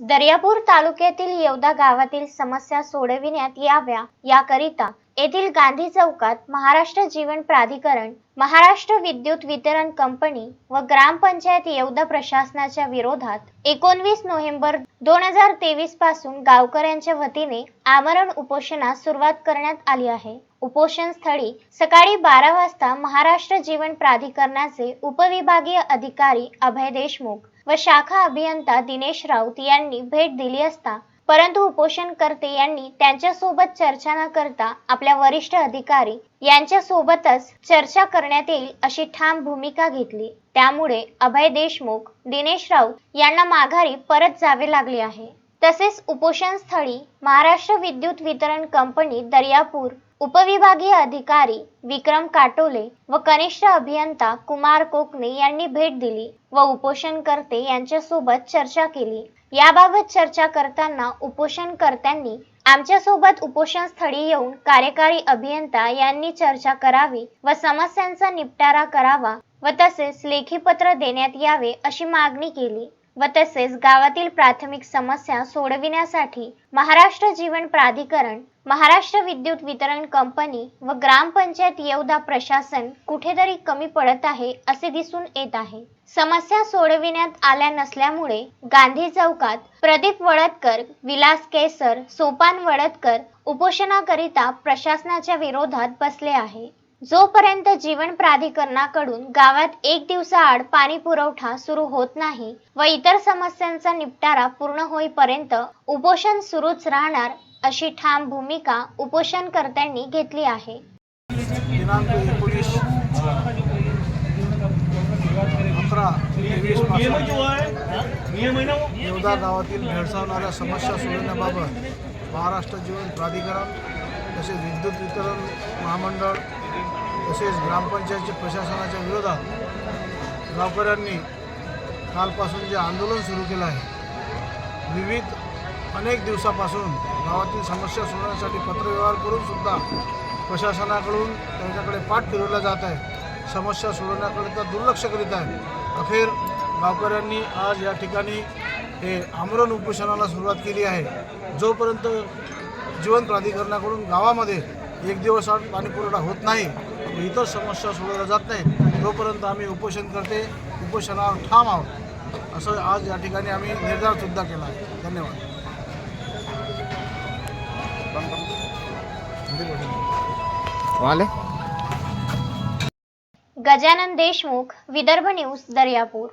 दर्यापूर तालुक्यातील येवदा गावातील समस्या सोडविण्यात याव्या याकरिता येथील गांधी चौकात महाराष्ट्र जीवन प्राधिकरण महाराष्ट्र विद्युत वितरण कंपनी व ग्रामपंचायत येवदा प्रशासनाच्या विरोधात एकोणवीस नोव्हेंबर दोन हजार तेवीसपासून गावकऱ्यांच्या वतीने आमरण उपोषणास सुरुवात करण्यात आली आहे. उपोषण स्थळी सकाळी बारा वाजता महाराष्ट्र जीवन प्राधिकरणाचे उपविभागीय अधिकारी अभय देशमुख व शाखा अभियंता दिनेश राऊत यांनी भेट दिली असता परंतु उपोषणकर्ते यांनी त्यांच्यासोबत चर्चा न करता आपल्या वरिष्ठ अधिकारी यांच्या सोबतच चर्चा करण्यात येईल अशी ठाम भूमिका घेतली. त्यामुळे अभय देशमुख दिनेश राऊत यांना माघारी परत जावे लागले आहे. तसेच उपोषण स्थळी महाराष्ट्र विद्युत वितरण कंपनी दर्यापूर उपविभागीय अधिकारी विक्रम काटोले व कनिष्ठ अभियंता कुमार कोकणे यांनी भेट दिली व उपोषणकर्ते यांच्यासोबत चर्चा केली. याबाबत चर्चा करताना उपोषणकर्त्यांनी आमच्यासोबत उपोषण स्थळी येऊन कार्यकारी अभियंता यांनी चर्चा करावी व समस्यांचा निपटारा करावा व तसेच लेखी पत्र देण्यात यावे अशी मागणी केली. व तसेच गावातील प्राथमिक समस्या सोडविण्यासाठी महाराष्ट्र जीवन प्राधिकरण महाराष्ट्र विद्युत वितरण कंपनी व ग्रामपंचायत येवदा प्रशासन कुठेतरी कमी पडत आहे असे दिसून येत आहे. समस्या सोडविण्यात आल्या नसल्यामुळे गांधी चौकात प्रदीप वडतकर विलास केसर सोपान वडतकर उपोषणाकरिता प्रशासनाच्या विरोधात बसले आहे. जोपर्यंत जीवन प्राधिकरणाकडून गावात एक दिवसाआड पाणी पुरवठा सुरू होत नाही व इतर समस्यांचा निपटारा पूर्ण होईपर्यंत उपोषण सुरूच राहणार अशी ठाम भूमिका उपोषणकर्त्यांनी घेतली आहे. दिनांक गावातील भेडसावणाऱ्या समस्या सोडवण्याबाबत महाराष्ट्र जीवन प्राधिकरण तसेच विद्युत वितरण महामंडळ तसेच ग्रामपंचायतच्या प्रशासनाच्या विरोधात गावकऱ्यांनी कालपासून जे आंदोलन सुरू केलं आहे विविध अनेक दिवसापासून गावातील समस्या सोडवण्यासाठी पत्रव्यवहार करून सुद्धा प्रशासनाकडून त्यांच्याकडे पाठ फिरवला जात आहे. समस्या सोडवण्याकरिता दुर्लक्ष करीत आहे. अखेर गावकऱ्यांनी आज या ठिकाणी हे आमरण उपोषणाला सुरुवात केली आहे. जोपर्यंत जीवन प्राधिकरणाकडून गावामध्ये एक दिवस पाणीपुरवठा होत नाही इतर समस्या सोडवल्या जात नाही. तोपर्यंत आम्ही उपोषण करते उपोषणावर ठाम आहोत. असं आज या ठिकाणी आम्ही निर्धारसुद्धा केला आहे. धन्यवाद. वाले? गजानन देशमुख विदर्भ न्यूज दर्यापूर.